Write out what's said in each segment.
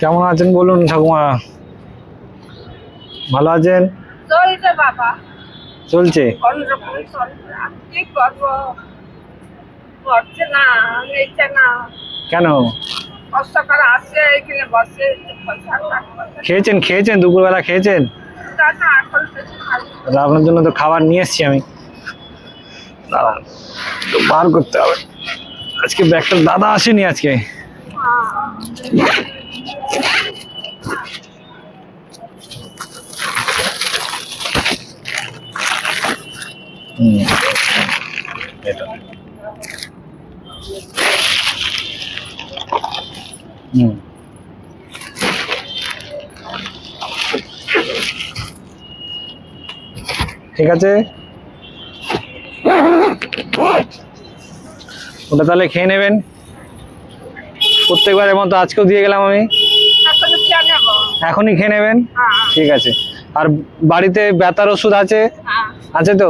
কেমন আছেন বলুন ঠাকুমা? ভালো আছেন? চলছে বাবা। চলছে? কি করব? করছে না নিচ্ছে না। কেন? কষ্ট করে আসছে এখানে বসে খেয়েছেন খেয়েছেন? দুপুরবেলা খেয়েছেন? আপনার জন্য তো খাবার নিয়ে এসছি আমি। বার করতে হবে। আজকে ব্যাগটা দাদা আসেনি আজকে। ঠিক আছে? ওটা তাহলে খেয়ে নেবেন। প্রত্যেকবারের মতো আজকেও দিয়ে গেলাম আমি। এখনই খেয়ে নেবেন? হ্যাঁ ঠিক আছে। আর বাড়িতে ব্যথার ওষুধ আছে? হ্যাঁ। আছে তো?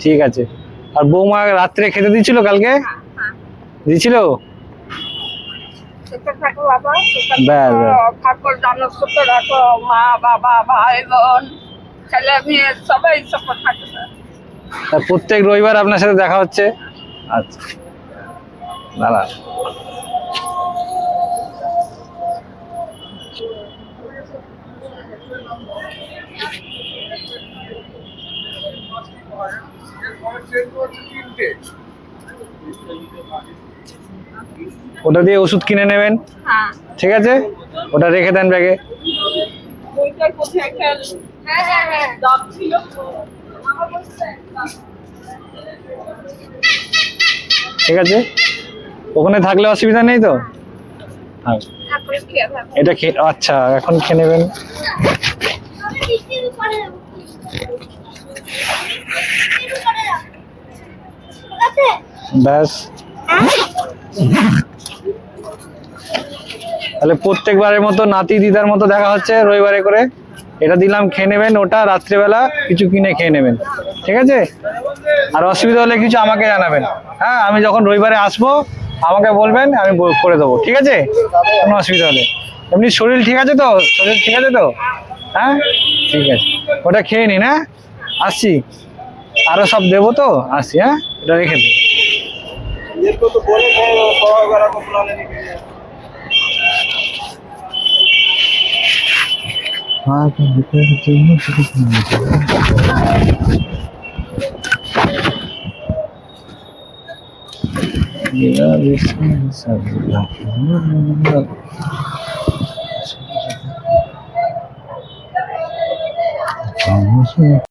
ঠিক আছে। আর বৌমা রাত্রে খেতে দিচ্ছিল কালকে? হ্যাঁ হ্যাঁ। দিছিল প্রত্যেক রবিবার আপনার সাথে দেখা হচ্ছে? আচ্ছা। দাঁড়া। ওটা দিয়ে ওষুধ কিনে নেবেন? হ্যাঁ। ঠিক আছে? ওটা রেখে দেন ব্যাগে। হ্যাঁ হ্যাঁ ঠিক আছে? ওখানে থাকলে অসুবিধা নেই তো? হ্যাঁ। এটা খেয়ে আচ্ছা এখন খেয়ে নেবেন। ব্যাস। তাহলে প্রত্যেকবারের মতো নাতি দিদার মতো দেখা হচ্ছে রবিবারে করে। এটা দিলাম খেয়ে নেবেন ওটা রাত্রিবেলা কিছু কিনে খেয়ে নেবেন। ঠিক আছে? আর অসুবিধা হলে কিছু আমাকে জানাবেন। হ্যাঁ আমি যখন রবিবারে আসব আমাকে বলবেন, আমি করে দেবো, ঠিক আছে? কোনো অসুবিধা হলে। এমনি শরীর ঠিক আছে তো? শরীর ঠিক আছে তো? হ্যাঁ? ঠিক আছে। ওটা খেয়ে নিন হ্যাঁ? আসছি। আরও সব দেবো তো? আসছি হ্যাঁ? এটা রেখে দিন। हाँ Thank you.